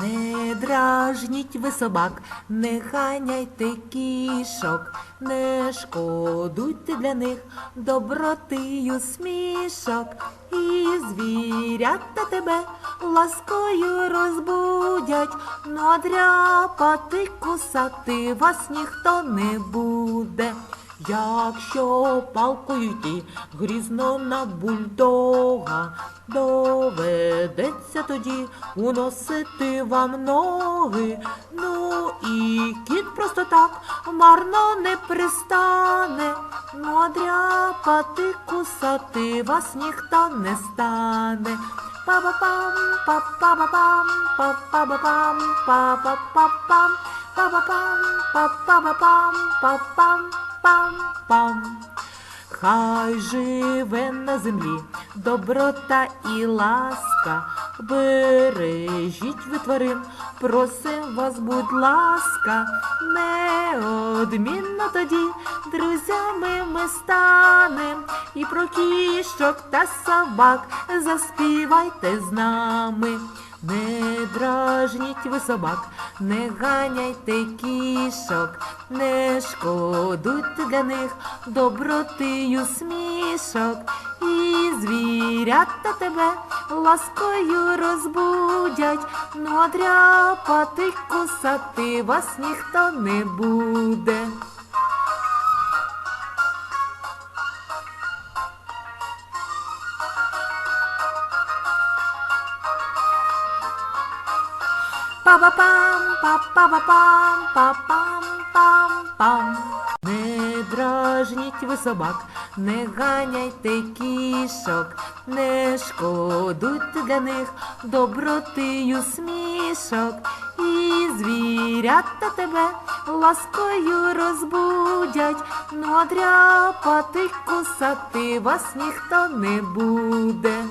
Не дражніть ви собак, не ганяйте кішок, не шкодуйте для них добротию смішок, і звірята тебе ласкою розбудять, но дряпати, кусати вас ніхто не буде. Якщо палкою йти грізно на бульдога, доведеться тоді уносити вам ноги. Ну і кіт просто так марно не пристане, ну а дряпати, кусати вас ніхто не стане. Па-ба-пам, па-па-ба-пам, па-па-ба-пам, па-па-па-пам, па-ба-пам, па-па-ба-пам, па-пам, пам-пам. Хай живе на землі доброта і ласка, бережіть ви тварин, просим вас, будь ласка, неодмінно тоді друзями ми станем, і про кішок та собак заспівайте з нами. Не дражніть ви собак, не ганяйте кішок, не шкодуйте для них добротию смішок, і звірята тебе ласкою розбудять, ну а дряпати, кусати вас ніхто не буде. Па-ба-пам, па-па-ба-пам, па-пам-пам-пам. Не дражніть ви собак, не ганяйте кішок, не шкодуйте для них добротию смішок, і звірята тебе ласкою розбудять, ну а дряпати, кусати вас ніхто не буде.